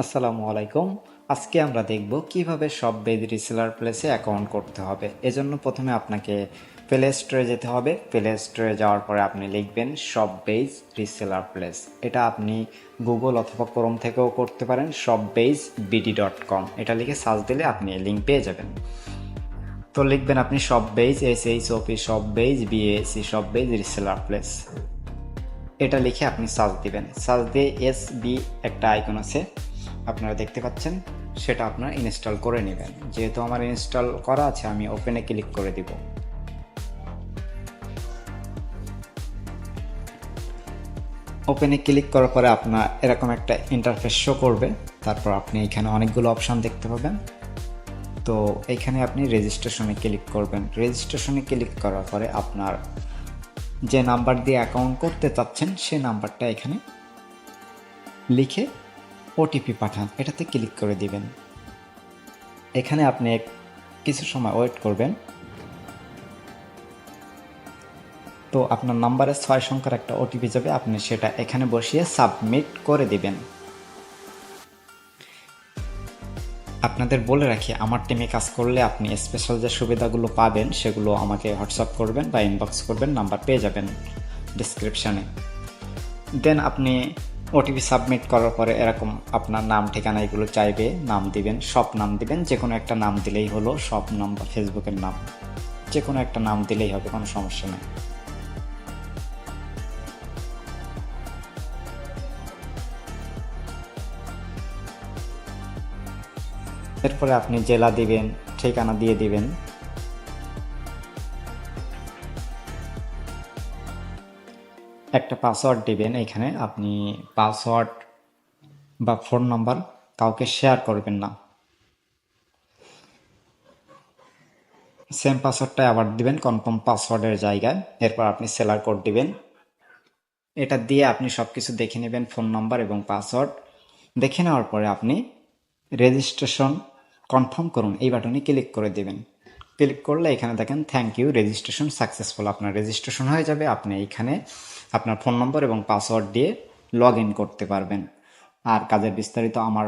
আসসালামু আলাইকুম। আজকে আমরা দেখব কীভাবে সব বেজ রিসেলার প্লেসে অ্যাকাউন্ট করতে হবে। এজন্য প্রথমে আপনাকে প্লে স্টোরে যেতে হবে। প্লে স্টোরে যাওয়ার পরে আপনি লিখবেন সব বেজ রিসেলার প্লেস। এটা আপনি গুগল অথবা ক্রোম থেকেও করতে পারেন সব বেজ বিডি ডট কম। এটা লিখে সার্চ দিলে আপনি লিঙ্ক পেয়ে যাবেন। তো লিখবেন আপনি সব বেজ এস এইচ ওপি সব বেজ বিএসি সব বেজ রিসেলার প্লেস। এটা লিখে আপনি সার্চ দিবেন। সার্চ দিয়ে এস বি একটা আইকন আছে। আপনারা দেখতে পাচ্ছেন, সেটা আপনারা ইনস্টল করে নেবেন। যেহেতু আমার ইনস্টল করা আছে, আমি ওপেনে ক্লিক করে দিব। ওপেনে ক্লিক করার পরে আপনার এরকম একটা ইন্টারফেস শো করবে। তারপর আপনি এখানে অনেকগুলো অপশন দেখতে পাবেন। তো এখানে আপনি রেজিস্ট্রেশনে ক্লিক করবেন। রেজিস্ট্রেশনে ক্লিক করার পরে আপনার যে নাম্বার দিয়ে অ্যাকাউন্ট করতে চাচ্ছেন, সে নাম্বারটা এখানে লিখে ওটিপি পাঠান, এটাতে ক্লিক করে দিবেন। এখানে আপনি কিছু সময় ওয়েট করবেন। তো আপনার নাম্বারে ছয় সংখ্যার একটা ওটিপি যাবে, আপনি সেটা এখানে বসিয়ে সাবমিট করে দিবেন। আপনাদের বলে রাখি, আমার টিমে কাজ করলে আপনি স্পেশাল যে সুবিধাগুলো পাবেন, সেগুলো আমাকে হোয়াটসঅ্যাপ করবেন বা ইনবক্স করবেন, নাম্বার পেয়ে যাবেন ডিসক্রিপশানে দেন আপনি ওটিপি সাবমিট করার পরে এরকম আপনার নাম, ঠিকানা এগুলো চাইবে, নাম দিবেন, সব নাম দিবেন যে কোনো একটা নাম দিলেই হলো সব নাম বা ফেসবুকের নাম। যে কোনো একটা নাম দিলেই হবে, কোনো সমস্যা নেই। এরপরে আপনি জেলা দিবেন, ঠিকানা দিয়ে দিবেন। একটা পাসওয়ার্ড দিবেন, এখানে আপনি পাসওয়ার্ড বা ফোন নাম্বার কাউকে শেয়ার করবেন না। সেম পাসওয়ার্ডটা আবার দিবেন কনফার্ম পাসওয়ার্ডের জায়গায়, এরপর আপনি সেলার কোড দিবেন। এটা দিয়ে আপনি সব কিছু দেখে নেবেন ফোন নাম্বার এবং পাসওয়ার্ড দেখে নেওয়ার পরে আপনি রেজিস্ট্রেশন কনফার্ম করুন, এই বাটনে ক্লিক করে দেবেন। ক্লিক করলে এখানে দেখেন থ্যাংক ইউ রেজিস্ট্রেশন সাকসেসফুল আপনার রেজিস্ট্রেশন হয়ে যাবে, আপনি এইখানে আপনার ফোন নম্বর এবং পাসওয়ার্ড দিয়ে লগ করতে পারবেন। আর কাজের বিস্তারিত আমার